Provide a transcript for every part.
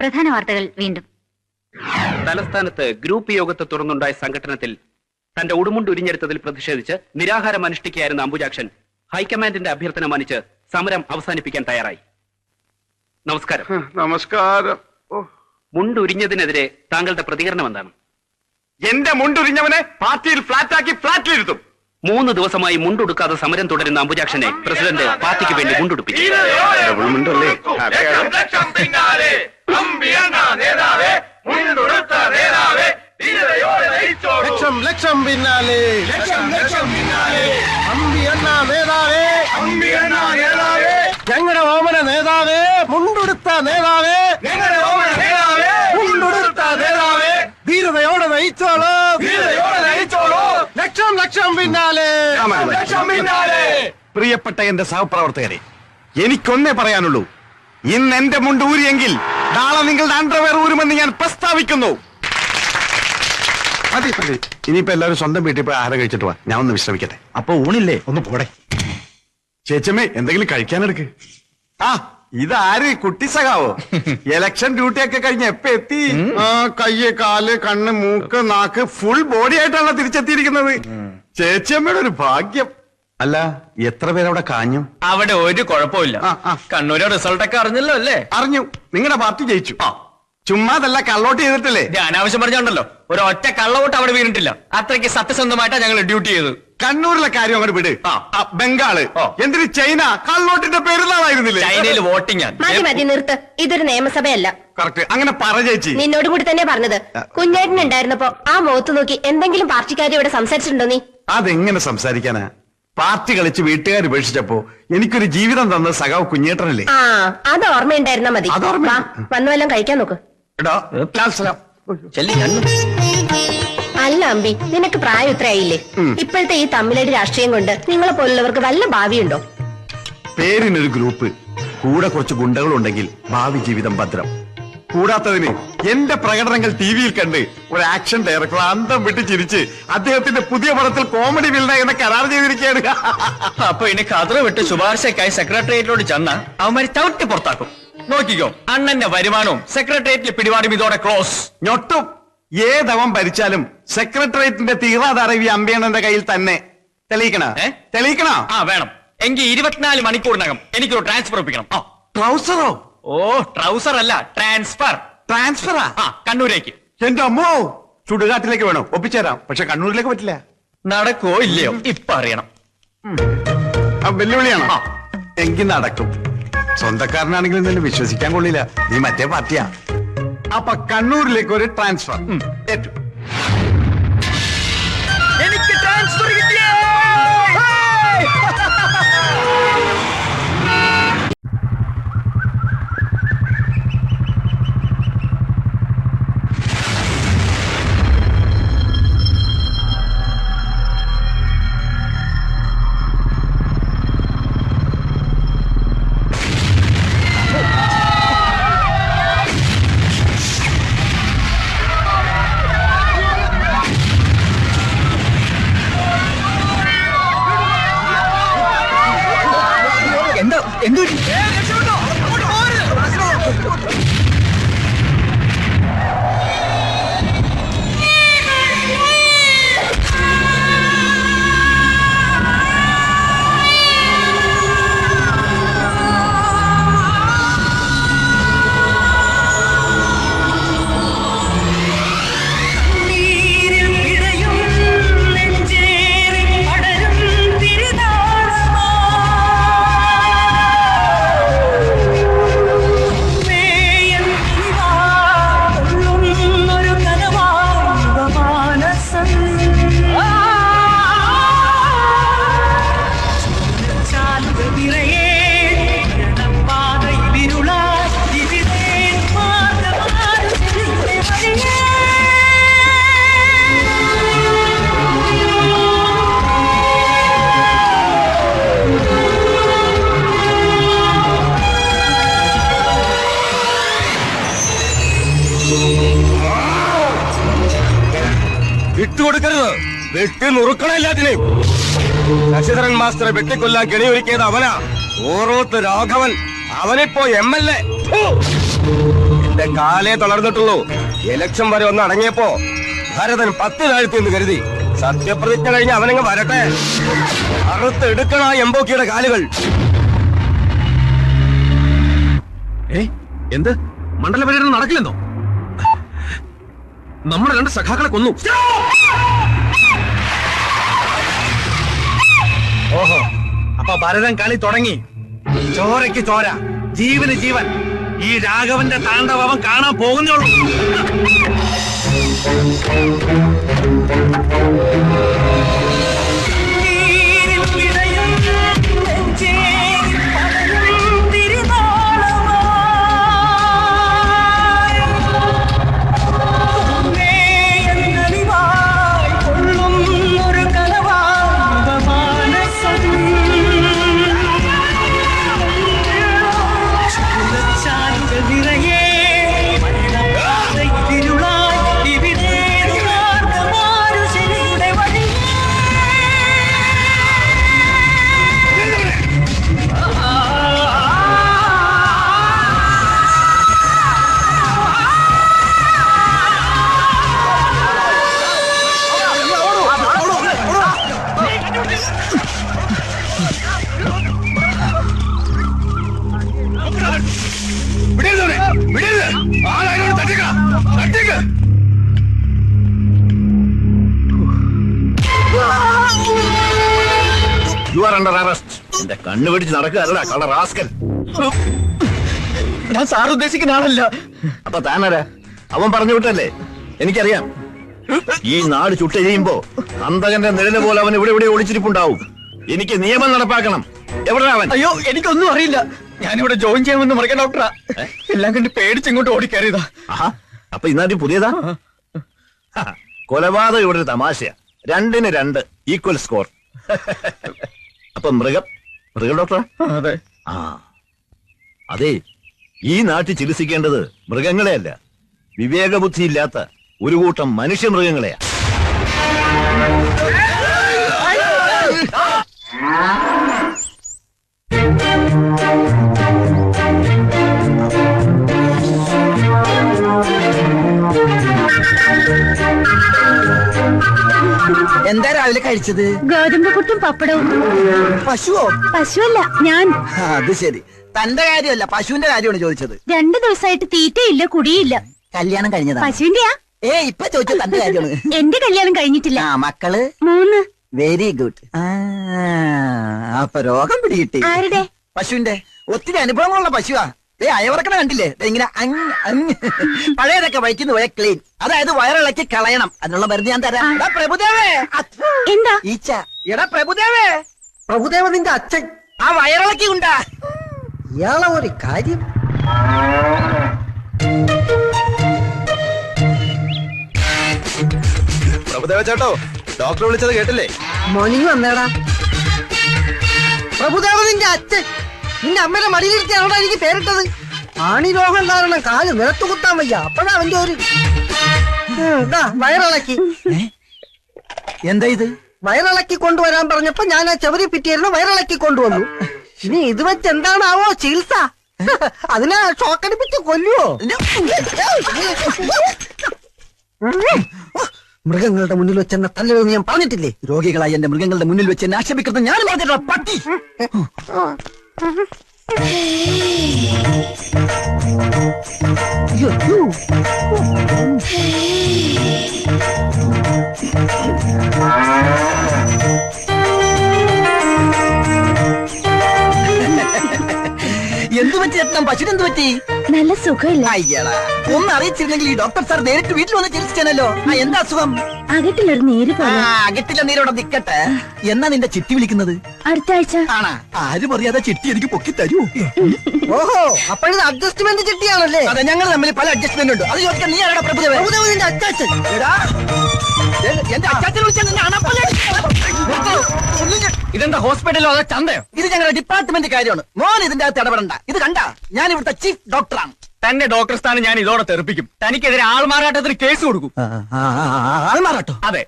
പ്രധാന വാർത്തകൾ വീണ്ടും. തലസ്ഥാനത്ത് ഗ്രൂപ്പ് യോഗത്തെ തുടർന്നുണ്ടായ സംഘടനത്തിൽ തന്റെ ഉടുമുണ്ട് ഉരിഞ്ഞെടുത്തതിൽ പ്രതിഷേധിച്ച് നിരാഹാരം അനുഷ്ഠിക്കുകയായിരുന്ന അംബുജാക്ഷൻ ഹൈക്കമാൻഡിന്റെ അഭ്യർത്ഥന മാനിച്ച് സമരം അവസാനിപ്പിക്കാൻ തയ്യാറായി. നമസ്കാരം. നമസ്കാരം. മുണ്ടുരിഞ്ഞതിനെതിരെ താങ്കളുടെ പ്രതികരണം എന്താണ്? എന്റെ മുണ്ടുരിഞ്ഞവനെ പാർട്ടിയിൽ ഫ്ലാറ്റാക്കി ഫ്ലാറ്റിലിരുത്തും മൂന്ന് ദിവസമായി മുണ്ടുടുക്കാതെ സമരം തുടരുന്ന അംബുജാക്ഷനെ പ്രസിഡന്റ് പാർട്ടിക്ക് വേണ്ടി മുണ്ടുടുപ്പിച്ചു ലക്ഷം ലക്ഷം പിന്നാലെ. അമ്പി അണ്ണ നേതാവേ. ഞങ്ങളുടെ ഓമന നേതാവേ മുണ്ടുടുത്ത നേതാവേ. മുണ്ടുടുത്ത നേതാവേ ധീരതയോടെ നയിച്ചോളൂ. ലക്ഷം ലക്ഷം പിന്നാലെ. പ്രിയപ്പെട്ട എന്റെ സഹപ്രവർത്തകരെ എനിക്കൊന്നേ പറയാനുള്ളൂ. ഇന്ന് എന്റെ മുണ്ട് ഊരിയെങ്കിൽ നാളെ നിങ്ങളുടെ അണ്ടർവെയർ ഊരുമെന്ന് ഞാൻ പ്രസ്താവിക്കുന്നു. മതി മതി ഇനിയിപ്പോ എല്ലാവരും സ്വന്തം വീട്ടിൽ പോയി ആഹാരം കഴിച്ചിട്ട് വാ. ഞാൻ ഒന്ന് വിശ്രമിക്കട്ടെ. അപ്പൊ ഊണില്ലേ? ഒന്ന് പോടെ. ചേച്ചമ്മേ എന്തെങ്കിലും കഴിക്കാനെടുക്ക് ആ ഇതാര്? കുട്ടി സഖാവോ? ഇലക്ഷൻ ഡ്യൂട്ടി ഒക്കെ കഴിഞ്ഞ് എപ്പ എത്തി? ആ കയ്യ് കാൽ കണ്ണ് മൂക്ക് നാക്ക് ഫുൾ ബോഡി ആയിട്ടാണ് തിരിച്ചെത്തിയിരിക്കുന്നത്. ചേച്ചിയമ്മയുടെ ഒരു ഭാഗ്യം. അല്ല എത്ര പേരവിടെ കാഞ്ഞു? അവിടെ ഒരു കുഴപ്പമില്ല ആ, ആ. കണ്ണൂരെ റിസൾട്ട് ഒക്കെ അറിഞ്ഞല്ലോ അല്ലേ? അറിഞ്ഞു. നിങ്ങളുടെ പാർട്ടി ജയിച്ചു. ചുമ്മാതല്ല കള്ളോട്ട് ചെയ്തിട്ടില്ലേ? ഇത് അനാവശ്യം പറഞ്ഞോണ്ടല്ലോ. ഒരു ഒറ്റ കള്ളവോട്ട് അവിടെ വീണിട്ടില്ല. അത്രയ്ക്ക് സത്യസന്ധമായിട്ടാ ഞങ്ങൾ ഡ്യൂട്ടി ചെയ്തത്. കണ്ണൂരിലെ കാര്യം അങ്ങോട്ട് വിട്. ആ. ആ, ബംഗാൾ. ഓ. എന്തിന് ചൈന കള്ളോട്ടിന്റെ പെരുന്നാളായിരുന്നില്ലേ? ചൈനയിൽ വോട്ടിംഗ് മതി മതി നിർത്ത്. ഇതൊരു നിയമസഭയല്ല. കറക്റ്റ്. അങ്ങനെ പറ ചേച്ചി. നിന്നോട് കൂടി തന്നെ പറഞ്ഞത്. കുഞ്ഞേട്ടൻ ഉണ്ടായിരുന്നപ്പോ ആ മുഖത്ത് നോക്കി എന്തെങ്കിലും പാർട്ടിക്കാരി ഇവിടെ സംസാരിച്ചിട്ടുണ്ടോ നീ? അതെങ്ങനെ സംസാരിക്കാനാ? പാർട്ടി കളിച്ച് വീട്ടുകാർ ഉപേക്ഷിച്ചപ്പോ എനിക്കൊരു ജീവിതം തന്ന സഖാവ് കുഞ്ഞേട്ടനല്ലേ? ആ അത് ഓർമ്മയുണ്ടായിരുന്നാ മതി. അത് ഓർമ്മ- വാ വന്നു വല്ലതും കഴിക്കാൻ നോക്ക്. എടാ. ചെല്ലി അല്ല അമ്പി നിനക്ക് പ്രായം ഇത്രയായില്ലേ? ഇപ്പോഴത്തെ ഈ തമ്മിലടി രാഷ്ട്രീയം കൊണ്ട് നിങ്ങളെ പോലുള്ളവർക്ക് വല്ല ഭാവിയുണ്ടോ? പേരിനൊരു ഗ്രൂപ്പ്. കൂടെ കുറച്ച് ഗുണ്ടകളുണ്ടെങ്കിൽ ഭാവി ജീവിതം ഭദ്രം. കൂടാത്തതിന് എന്റെ പ്രകടനങ്ങൾ ടി വിയിൽ കണ്ട് ഒരു ആക്ഷൻ ഡയറക്ടർ അന്തം വിട്ട് ചിരിച്ച് അദ്ദേഹത്തിന്റെ പുതിയ പടത്തിൽ കോമഡി വില്ല എന്ന കരാർ ചെയ്തിരിക്കുകയാണ്. അപ്പൊ ഇനി കതറ വിട്ട് ശുപാർശക്കായി സെക്രട്ടേറിയറ്റിലോട് ചെന്ന അവന്മാര് ചവിട്ടി പുറത്താക്കും. നോക്കിക്കോ അണ്ണന്റെ വരുമാനവും സെക്രട്ടേറിയറ്റിൽ പിടിപാടും ഇതോടെ ക്ലോസ് ഞൊട്ടും. ഏതവൻ ഭരിച്ചാലും സെക്രട്ടേറിയറ്റിന്റെ തീറാധാരവി അമ്പയണ്ണന്റെ കയ്യിൽ തന്നെ. തെളിയിക്കണ? തെളിയിക്കണ? ആ വേണം. എങ്കിൽ ഇരുപത്തിനാല് മണിക്കൂറിനകം എനിക്കൊരു ട്രാൻസ്ഫർ ഒപ്പിക്കണം. ട്രൗസറോ ഓ ട്രൗസർ അല്ല ട്രാൻസ്ഫർ. ട്രാൻസ്ഫറാ? ആ കണ്ണൂരേക്ക്. എന്റെ അമ്മോ! ചുടുകാട്ടിലേക്ക് വേണം? ഒപ്പിച്ചേരാം. പക്ഷെ കണ്ണൂരിലേക്ക് പറ്റില്ല. നടക്കോ ഇല്ലയോ? ഇപ്പൊ അറിയണം. ആ വെല്ലുവിളിയാണോ? ആ. എങ്കിൽ നടക്കും. സ്വന്തക്കാരനാണെങ്കിലും നിന്നെ വിശ്വസിക്കാൻ കൊള്ളില്ല. നീ മറ്റേ പാർട്ടിയാ. അപ്പൊ കണ്ണൂരിലേക്ക് ഒരു ട്രാൻസ്ഫർ. ഏറ്റു. വിട്ടുകൊടുക്കരുത്. വെട്ടി നുറുക്കണം എല്ലാത്തിനെയും ശശിധരൻ മാസ്റ്ററെ വെട്ടിക്കൊല്ലാൻ കെണിയൊരുക്കിയത് അവനാ. ഓറോത്ത് രാഘവൻ. അവനിപ്പോ എം എൽ എ എന്റെ കാലേ തളർന്നിട്ടുള്ളൂ. ഇലക്ഷൻ വരെ ഒന്ന് അടങ്ങിയപ്പോ ഭരതൻ പത്ത് താഴ്ത്തി എന്ന് കരുതി. സത്യപ്രതിജ്ഞ കഴിഞ്ഞ് അവനങ്ങ് വരട്ടെ. അറുത്തെടുക്കണ എംബോക്കിയുടെ കാലുകൾ. ഏ എന്ത്? മണ്ഡല പര്യടനം നടക്കില്ലെന്നോ? നമ്മുടെ രണ്ട് സഖാക്കളെ കൊന്നു. ഓഹോ അപ്പൊ ഭരതൻ കളി തുടങ്ങി. ചോരയ്ക്ക് ചോര ജീവന് ജീവൻ. ഈ രാഘവന്റെ താണ്ഡവം കാണാൻ പോകുന്നേ ഉള്ളൂ. യു ആർ അണ്ടർ അറസ്റ്റ് എന്റെ കണ്ണു പിടിച്ച് നടക്കുക കളർ റാസ്കൽ. ഞാൻ സാർ ഉദ്ദേശിക്കുന്ന ആളല്ല. അപ്പൊ താനാരാ അവൻ പറഞ്ഞു വിട്ടല്ലേ? എനിക്കറിയാം. ഈ നാട് ചുട്ടെരിയുമ്പോ അന്തകന്റെ നിഴൽ പോലെ അവൻ ഇവിടെ ഇവിടെ ഒളിച്ചിരിപ്പുണ്ടാവും. എനിക്ക് നിയമം നടപ്പാക്കണം. എവിടെ അവൻ? അയ്യോ എനിക്കൊന്നും അറിയില്ല. ഞാനിവിടെ ജോയിൻ ചെയ്യാമെന്ന് മറിയ ഡോക്ടറാ. എല്ലാം കണ്ട് പേടിച്ചിങ്ങോട്ട് ഓടിക്കയറിയതാ. ആഹാ അപ്പൊ ഇന്നാട്ടി പുതിയതാ? ഹ, കൊലപാതകം ഇവിടെ ഒരു തമാശയാ. രണ്ടിന് രണ്ട് ഈക്വൽ സ്കോർ അപ്പൊ മൃഗം മൃഗ ഡോക്ടറാ? അതെ. ആ. അതെ ഈ നാട്ടിൽ ചികിത്സിക്കേണ്ടത് മൃഗങ്ങളെയല്ല. വിവേകബുദ്ധി ഇല്ലാത്ത ഒരു കൂട്ടം മനുഷ്യ മൃഗങ്ങളെയാ എന്താ രാവിലെ കഴിച്ചത്? ഗോതമ്പ് പുട്ടും പപ്പടവും. പശുവോ? പശുവല്ല ഞാൻ. അത് ശരി. തന്റെ കാര്യമല്ല പശുവിന്റെ കാര്യമാണ് ചോദിച്ചത്. രണ്ടു ദിവസമായിട്ട് തീറ്റയില്ല കുടിയില്ല. കല്യാണം കഴിഞ്ഞതാ. പശുവിന്റെയാ ഏ ഇപ്പൊ ചോദിച്ചു തന്റെ കാര്യമാണ്. എന്റെ കല്യാണം കഴിഞ്ഞിട്ടില്ല. ആ മക്കൾ? മൂന്ന്. വെരി ഗുഡ് അപ്പൊ രോഗം പിടികിട്ടി. ആരുടെ? പശുവിന്റെ. ഒത്തിരി അനുഭവങ്ങളുള്ള പശുവാ. ഏ അയവർക്കണ കണ്ടില്ലേ? ഇങ്ങനെ അങ് അങ് പഴയതൊക്കെ വയറ്റിന്ന് പോയ ക്ലീൻ അതായത് വയറിളക്കി കളയണം. അതിനുള്ള മരുന്ന് ഞാൻ തരാം. പ്രഭുദേവേ. എന്താ? ഈച്ച. എടാ പ്രഭുദേവേ. പ്രഭുദേവ നിന്റെ അച്ഛൻ. ആ വയറിളക്കി ഉണ്ടാ ഇയാളെ ഒരു കാര്യം. പ്രഭുദേവ ചേട്ടോ ഡോക്ടർ വിളിച്ചത് കേട്ടില്ലേ? മോർണിംഗ് വന്നേടാ. പ്രഭുദേവ നിന്റെ അച്ഛൻ നിന്റെ അമ്മയുടെ മടിയിലിരുത്തിയാണോടാ എനിക്ക് പേരിട്ടത്? ആണി രോഗം കാരണം കാൽ നിലത്ത് കുത്താൻ വയ്യ അപ്പഴാ അവന്റെ ഒരു വയറിളക്കി. എന്താ ഇത്? വയറിളക്കി കൊണ്ടുവരാൻ പറഞ്ഞപ്പോ ഞാൻ ആ ചവരി പിറ്റിയായിരുന്നു വയറിളക്കി കൊണ്ടുവന്നു. ഇനി ഇത് വെച്ച് എന്താണാവോ ചികിത്സ? അതിനെ ഷോക്കടിപ്പിച്ച് കൊല്ലുവോ? മൃഗങ്ങളുടെ മുന്നിൽ വെച്ച് എന്നെ തല്ലരുതെന്ന് ഞാൻ പറഞ്ഞിട്ടില്ലേ? രോഗികളായി എന്റെ മൃഗങ്ങളുടെ മുന്നിൽ വെച്ച് എന്നെ ആക്ഷേപിക്കുന്നത് ഞാൻ പറഞ്ഞിട്ടുള്ള പട്ടി. പറ്റി ചേട്ടൻ പശുവിന് എന്ത് പറ്റി? നല്ല സുഖമില്ല. അയ്യടാ ഒന്ന് അറിയിച്ചിരുന്നെങ്കിൽ ഈ ഡോക്ടർ സാർ നേരിട്ട് വീട്ടിൽ വന്ന് ചികിത്സിച്ചാനല്ലോ. ആ എന്താ അസുഖം? അകട്ടിലൊരു നീര് ആ പോലെ അകറ്റില്ല നീരോടെ നിക്കട്ടെ. എന്നാ നിന്റെ ചിട്ടി വിളിക്കുന്നത്? അടുത്ത ആഴ്ച. ആണാ ആരും അറിയാതെ ചിട്ടി എനിക്ക് പൊക്കി തരൂ. ഓഹോ അപ്പോഴത് അഡ്ജസ്റ്റ്മെന്റ് ചിട്ടിയാണല്ലേ? അതെ ഞങ്ങൾ തമ്മിൽ പല അഡ്ജസ്റ്റ്മെന്റ് ഉണ്ട്. അത് ചോദിക്കാൻ നീ ആരുടെ പ്രഭുദേവ പ്രഭുദേവന്റെ അച്ചാച്ചൻ. എടാ ഹോസ്പിറ്റലോ അതോ ചന്തയോ ഇത് ഞങ്ങളുടെ ഡിപ്പാർട്ട്മെന്റ് കാര്യമാണ്. മോൻ ഇതിന്റെ അകത്ത് ഇടപെടണ്ട. ഇത് കണ്ട? ഞാൻ ഇവിടുത്തെ ചീഫ് ഡോക്ടറാണ് തന്റെ ഡോക്ടർ സ്ഥാനം ഞാൻ ഇതോടെ തെറിപ്പിക്കും. തനിക്കെതിരെ ആൾമാറാട്ടത്തിന് കേസ് കൊടുക്കും. ആൾമാറാട്ടോ? അതെ.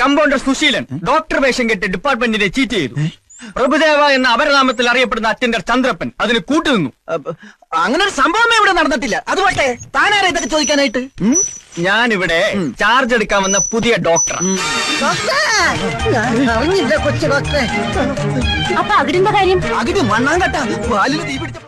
കമ്പൗണ്ടർ സുശീലൻ ഡോക്ടർ വേഷം കെട്ട് ഡിപ്പാർട്ട്മെന്റിനെ ചീറ്റ് ചെയ്തു. പ്രഭുദേവ എന്ന അപരനാമത്തിൽ അറിയപ്പെടുന്ന അച്ഛന്റെ ചന്ദ്രപ്പൻ അതിന് കൂട്ടുനിന്നു. അങ്ങനെ ഒരു സംഭവമേ ഇവിടെ നടന്നിട്ടില്ല. അത് പോട്ടെ താനാരാ ഇതൊക്കെ ചോദിക്കാനായിട്ട്? ഇവിടെ ചാർജ് എടുക്കാൻ വന്ന പുതിയ ഡോക്ടർ ഡോക്ടറെ, ഞാൻ അറിഞ്ഞില്ല കൊച്ചു ഡോക്ടറെ. അപ്പൊ അകിടിന്റെ കാര്യം? അകിട് മണ്ണാങ്കട്ട പാലിൽ തീ പിടിച്ച